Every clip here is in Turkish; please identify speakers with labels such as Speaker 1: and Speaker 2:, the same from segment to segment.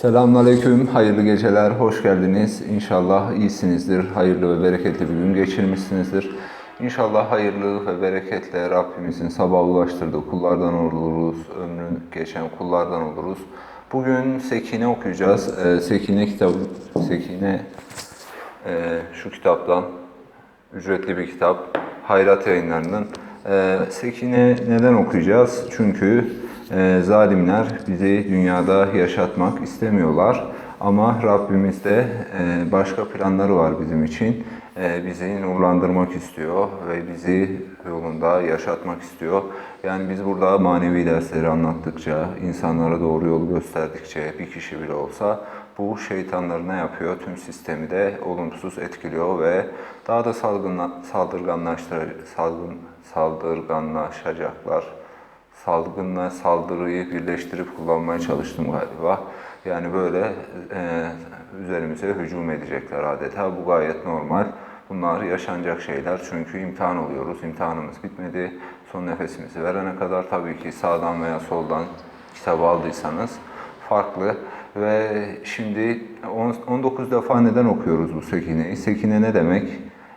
Speaker 1: Selamünaleyküm, hayırlı geceler, hoş geldiniz. İnşallah iyisinizdir, hayırlı ve bereketli bir gün geçirmişsinizdir. İnşallah hayırlı ve bereketle Rabbimizin sabah ulaştırdığı kullardan oluruz, ömrü geçen kullardan oluruz. Bugün Sekine okuyacağız. Ee, Sekine kitabı, Sekine e, şu kitaptan, ücretli bir kitap, Hayrat Yayınları'nın. Ee, Sekine neden okuyacağız? Çünkü e, zalimler bizi dünyada yaşatmak istemiyorlar. Ama Rabbimiz de e, başka planları var bizim için. E, bizi nurlandırmak istiyor ve bizi yolunda yaşatmak istiyor. Yani biz burada manevi dersleri anlattıkça, insanlara doğru yolu gösterdikçe bir kişi bile olsa bu şeytanlar ne yapıyor? Tüm sistemi de olumsuz etkiliyor ve daha da salgınla, saldırganlaştıracak, salgın, saldırganlaşacaklar. Salgınla saldırıyı birleştirip kullanmaya çalıştım galiba. Yani böyle e, üzerimize hücum edecekler adeta. Bu gayet normal. Bunlar yaşanacak şeyler çünkü imtihan oluyoruz. İmtihanımız bitmedi. Son nefesimizi verene kadar tabii ki sağdan veya soldan kitabı aldıysanız farklı. Ve şimdi on- 19 defa neden okuyoruz bu Sekine'yi? Sekine ne demek?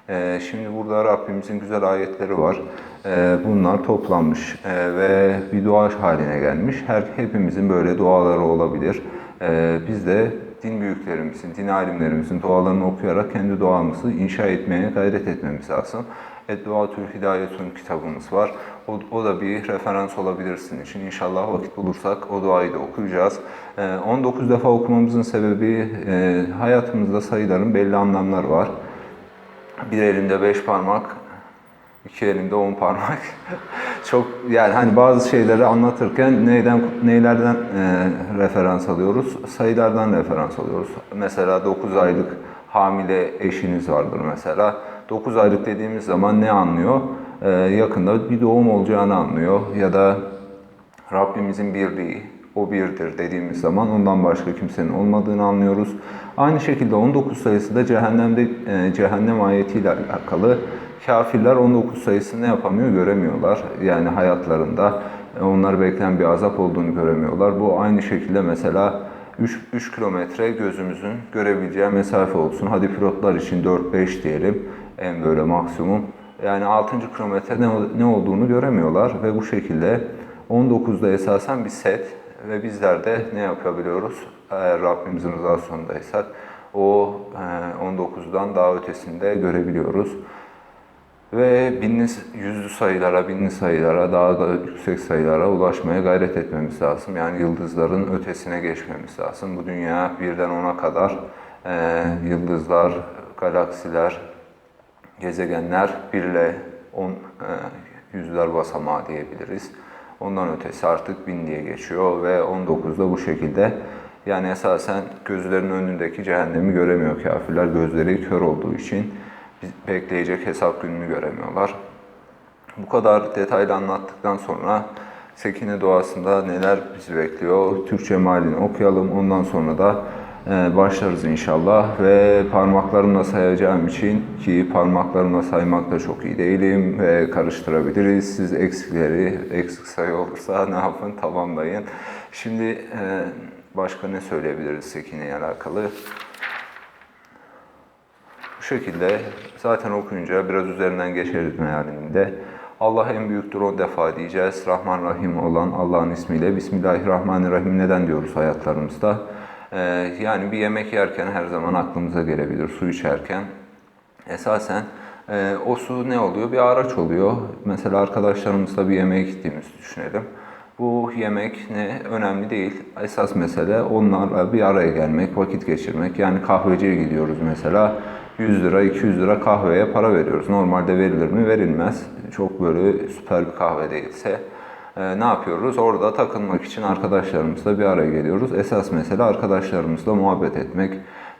Speaker 1: Ee, şimdi burada Rabbimizin güzel ayetleri var. Ee, bunlar toplanmış ee, ve bir dua haline gelmiş. Her hepimizin böyle duaları olabilir. Ee, biz de din büyüklerimizin, din alimlerimizin dualarını okuyarak kendi duamızı inşa etmeye gayret etmemiz lazım. Edduatül Hidayetun kitabımız var. O, o da bir referans olabilir sizin için. İnşallah vakit bulursak o duayı da okuyacağız. Ee, 19 defa okumamızın sebebi hayatımızda sayıların belli anlamları var. Bir elimde beş parmak, iki elimde on parmak. Çok yani hani bazı şeyleri anlatırken neyden neylerden e, referans alıyoruz? Sayılardan referans alıyoruz. Mesela 9 aylık hamile eşiniz vardır mesela. 9 aylık dediğimiz zaman ne anlıyor? E, yakında bir doğum olacağını anlıyor ya da Rabbimizin birliği, o birdir dediğimiz zaman ondan başka kimsenin olmadığını anlıyoruz. Aynı şekilde 19 sayısı da cehennemde e, cehennem ayetiyle alakalı. Kafirler 19 sayısını yapamıyor? Göremiyorlar. Yani hayatlarında e, onları bekleyen bir azap olduğunu göremiyorlar. Bu aynı şekilde mesela 3, 3 kilometre gözümüzün görebileceği mesafe olsun. Hadi pilotlar için 4-5 diyelim en böyle maksimum. Yani 6. kilometre ne, ne olduğunu göremiyorlar ve bu şekilde 19'da esasen bir set ve bizler de ne yapabiliyoruz? Eğer Rabbimizin rızası sonundaysak o e, 19'dan daha ötesinde görebiliyoruz. Ve binli, yüzlü sayılara, binli sayılara, daha da yüksek sayılara ulaşmaya gayret etmemiz lazım. Yani yıldızların ötesine geçmemiz lazım. Bu dünya birden ona kadar e, yıldızlar, galaksiler, gezegenler 1 ile 10 e, yüzler basamağı diyebiliriz. Ondan ötesi artık 1000 diye geçiyor ve 19'da bu şekilde yani esasen gözlerinin önündeki cehennemi göremiyor kafirler. Gözleri kör olduğu için bekleyecek hesap gününü göremiyorlar. Bu kadar detaylı anlattıktan sonra Sekine duasında neler bizi bekliyor? Türkçe mealini okuyalım. Ondan sonra da başlarız inşallah. Ve parmaklarımla sayacağım için ki parmaklarımla saymakta çok iyi değilim ve karıştırabiliriz. Siz eksikleri, eksik sayı olursa ne yapın? Tamamlayın. Şimdi e, başka ne söyleyebiliriz Sekine ile alakalı? Bu şekilde zaten okuyunca biraz üzerinden geçeriz mealinde. Allah en büyüktür o defa diyeceğiz. Rahman Rahim olan Allah'ın ismiyle Bismillahirrahmanirrahim neden diyoruz hayatlarımızda? Ee, yani bir yemek yerken her zaman aklımıza gelebilir. Su içerken esasen e, o su ne oluyor? Bir araç oluyor. Mesela arkadaşlarımızla bir yemeğe gittiğimizi düşünelim. Bu yemek ne önemli değil. Esas mesele onlarla bir araya gelmek, vakit geçirmek. Yani kahveciye gidiyoruz mesela. 100 lira, 200 lira kahveye para veriyoruz. Normalde verilir mi? Verilmez. Çok böyle süper bir kahve değilse. Ee, ne yapıyoruz? Orada takılmak için arkadaşlarımızla bir araya geliyoruz. Esas mesele arkadaşlarımızla muhabbet etmek,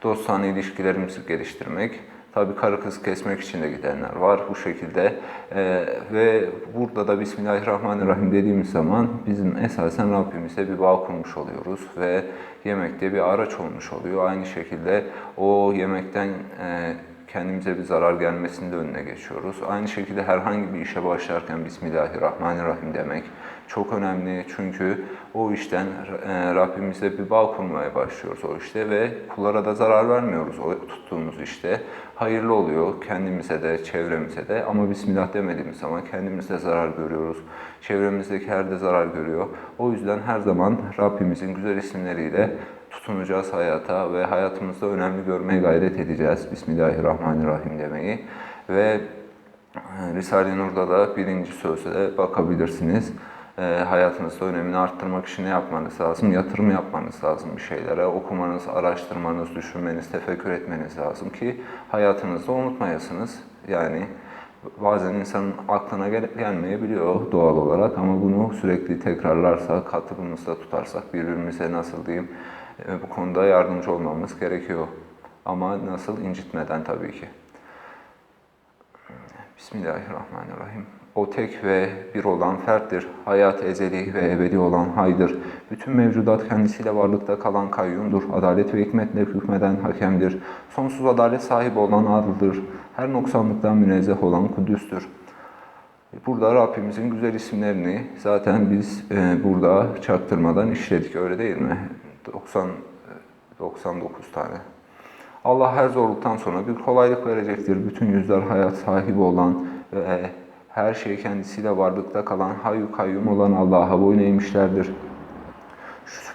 Speaker 1: dostane ilişkilerimizi geliştirmek. Tabii karı kız kesmek için de gidenler var bu şekilde. Ee, ve burada da Bismillahirrahmanirrahim dediğimiz zaman bizim esasen Rabbimizle bir bağ kurmuş oluyoruz ve yemekte bir araç olmuş oluyor. Aynı şekilde o yemekten e, kendimize bir zarar gelmesinin de önüne geçiyoruz. Aynı şekilde herhangi bir işe başlarken Bismillahirrahmanirrahim demek, çok önemli çünkü o işten e, Rabbimizle bir bağ kurmaya başlıyoruz o işte ve kullara da zarar vermiyoruz o tuttuğumuz işte. Hayırlı oluyor kendimize de çevremize de ama Bismillah demediğimiz zaman kendimiz de zarar görüyoruz. Çevremizdekiler de zarar görüyor. O yüzden her zaman Rabbimizin güzel isimleriyle tutunacağız hayata ve hayatımızda önemli görmeye gayret edeceğiz. Bismillahirrahmanirrahim demeyi ve e, Risale-i Nur'da da birinci sözde bakabilirsiniz. E, hayatınızda önemini arttırmak için ne yapmanız lazım? Yatırım yapmanız lazım bir şeylere. Okumanız, araştırmanız, düşünmeniz, tefekkür etmeniz lazım ki hayatınızda unutmayasınız. Yani bazen insanın aklına gel- gelmeyebiliyor doğal olarak ama bunu sürekli tekrarlarsak, hatırımızda tutarsak birbirimize nasıl diyeyim e, bu konuda yardımcı olmamız gerekiyor. Ama nasıl incitmeden tabii ki. Bismillahirrahmanirrahim. O tek ve bir olan ferttir. Hayat ezeli ve ebedi olan haydır. Bütün mevcudat kendisiyle varlıkta kalan kayyumdur. Adalet ve hikmetle hükmeden hakemdir. Sonsuz adalet sahibi olan adıldır. Her noksanlıktan münezzeh olan kudüstür. Burada Rabbimizin güzel isimlerini zaten biz e, burada çaktırmadan işledik öyle değil mi? 90 99 tane. Allah her zorluktan sonra bir kolaylık verecektir. Bütün yüzler hayat sahibi olan ve her şey kendisiyle varlıkta kalan hayyu kayyum olan Allah'a boyun eğmişlerdir.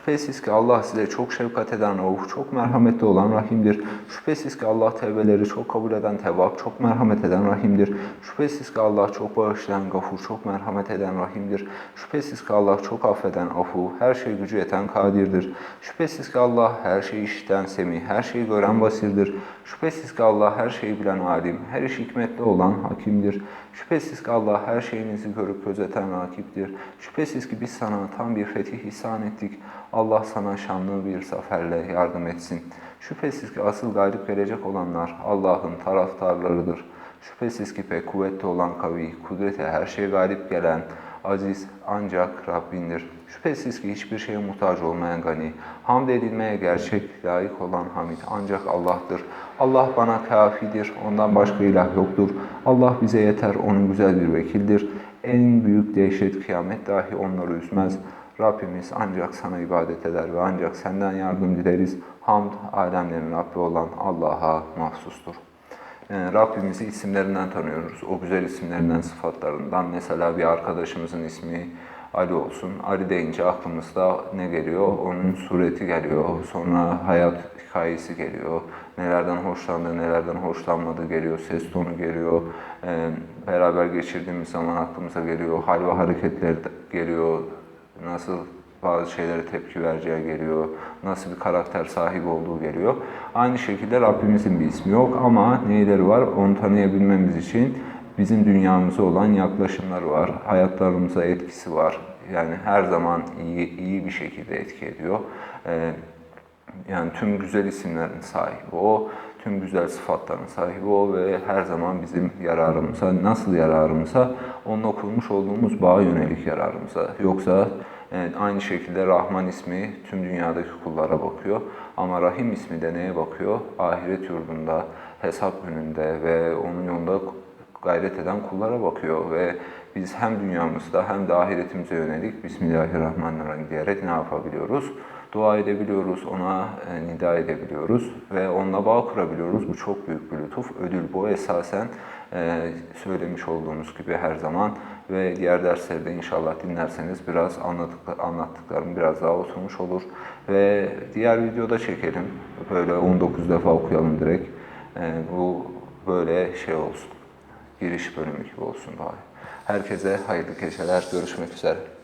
Speaker 1: Şüphesiz ki Allah size çok şefkat eden Rauf, çok merhametli olan Rahim'dir. Şüphesiz ki Allah tevbeleri çok kabul eden Tevvap, çok merhamet eden Rahim'dir. Şüphesiz ki Allah çok bağışlayan Gafur, çok merhamet eden Rahim'dir. Şüphesiz ki Allah çok affeden Afu, her şey gücü yeten Kadir'dir. Şüphesiz ki Allah her şeyi işiten Semih, her şeyi gören Basir'dir. Şüphesiz ki Allah her şeyi bilen Alim, her iş hikmetli olan Hakim'dir. Şüphesiz ki Allah her şeyinizi görüp gözeten rakiptir. Şüphesiz ki biz sana tam bir fetih ihsan ettik. Allah sana şanlı bir zaferle yardım etsin. Şüphesiz ki asıl galip gelecek olanlar Allah'ın taraftarlarıdır. Şüphesiz ki pek kuvvetli olan kavi, kudrete her şeye galip gelen, aziz ancak Rabbindir. Şüphesiz ki hiçbir şeye muhtaç olmayan gani, hamd edilmeye gerçek layık olan hamid ancak Allah'tır. Allah bana kafidir, ondan başka ilah yoktur. Allah bize yeter, onun güzel bir vekildir. En büyük dehşet kıyamet dahi onları üzmez. Rabbimiz ancak sana ibadet eder ve ancak senden yardım dileriz. Hamd, alemlerin Rabbi olan Allah'a mahsustur. Yani Rabbimizi isimlerinden tanıyoruz. O güzel isimlerinden, sıfatlarından. Mesela bir arkadaşımızın ismi Ali olsun. Ali deyince aklımızda ne geliyor? Onun sureti geliyor. Sonra hayat hikayesi geliyor. Nelerden hoşlandığı, nelerden hoşlanmadığı geliyor. Ses tonu geliyor. Ee, beraber geçirdiğimiz zaman aklımıza geliyor. Hal ve hareketler geliyor. Nasıl bazı şeylere tepki vereceği geliyor. Nasıl bir karakter sahibi olduğu geliyor. Aynı şekilde Rabbimizin bir ismi yok ama neyleri var? Onu tanıyabilmemiz için bizim dünyamıza olan yaklaşımları var. Hayatlarımıza etkisi var. Yani her zaman iyi, iyi bir şekilde etki ediyor. Ee, yani tüm güzel isimlerin sahibi o, tüm güzel sıfatların sahibi o ve her zaman bizim yararımıza, nasıl yararımıza? Onunla kurmuş olduğumuz bağa yönelik yararımıza. Yoksa evet, aynı şekilde Rahman ismi tüm dünyadaki kullara bakıyor. Ama Rahim ismi de neye bakıyor? Ahiret yurdunda, hesap gününde ve onun yolunda gayret eden kullara bakıyor ve biz hem dünyamızda hem de ahiretimize yönelik Bismillahirrahmanirrahim diyerek ne yapabiliyoruz? Dua edebiliyoruz, ona e, nida edebiliyoruz ve onunla bağ kurabiliyoruz. Bu çok büyük bir lütuf. Ödül bu esasen e, söylemiş olduğumuz gibi her zaman ve diğer derslerde inşallah dinlerseniz biraz anlattık, anlattıklarım biraz daha oturmuş olur. Ve diğer videoda çekelim. Böyle 19 defa okuyalım direkt. E, bu böyle şey olsun giriş bölümü gibi olsun bari. Herkese hayırlı geceler. Görüşmek üzere.